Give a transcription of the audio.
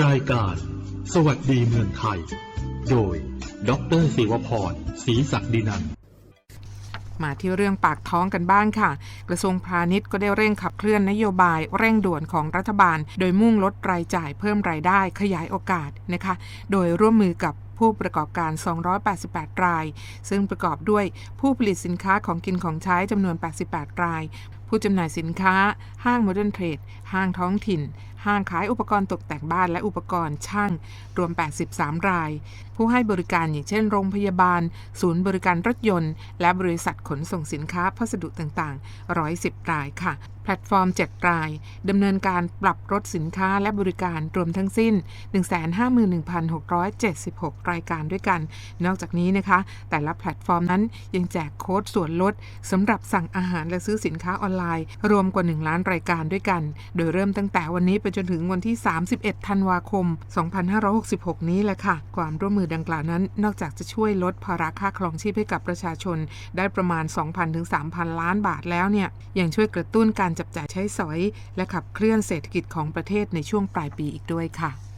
รายการ สวัสดีเมืองไทย โดย ดรศิวพรศรีศักดินัน มาที่เรื่องปากท้องกันบ้างค่ะ กระทรวงพาณิชย์ก็ได้เร่งขับเคลื่อนนโยบายเร่งด่วนของรัฐบาล โดยมุ่งลดรายจ่ายเพิ่มรายได้ขยายโอกาสนะคะ โดยร่วมมือกับผู้ประกอบการ 288 ราย ซึ่งประกอบด้วยผู้ผลิตสินค้าของกินของใช้จำนวน 88 ราย ผู้จำหน่ายสินค้า ห้างโมเดิร์นเทรด ห้างท้องถิ่น ห้างขายอุปกรณ์ตกแต่งบ้านและอุปกรณ์ช่าง รวม 83 ราย ผู้ให้บริการอย่างเช่นโรงพยาบาล ศูนย์บริการรถยนต์ และบริษัทขนส่งสินค้าพัสดุต่างๆ 110 รายค่ะ แพลตฟอร์ม 7 ราย ดำเนินการปรับลดสินค้าและบริการรวมทั้งสิ้น 151,676 รายการด้วยกัน นอกจากนี้นะคะ แต่ละแพลตฟอร์มนั้นยังแจกโค้ดส่วนลดสำหรับสั่งอาหารและซื้อสินค้าออนไลน์ รวมกว่า 1 ล้านรายการด้วยกัน โดยเริ่มตั้งแต่วันนี้ไปจนถึงวันที่ 31 ธันวาคม 2566 นี้แหละค่ะ ความร่วมมือดังกล่าวนั้น นอกจากจะช่วยลดภาระค่าครองชีพให้กับประชาชน ได้ประมาณ 2,000 ถึง 3,000 ล้านบาทแล้วเนี่ย ยังช่วยกระตุ้นการจับจ่ายใช้สอย และขับเคลื่อนเศรษฐกิจของประเทศในช่วงปลายปีอีกด้วยค่ะ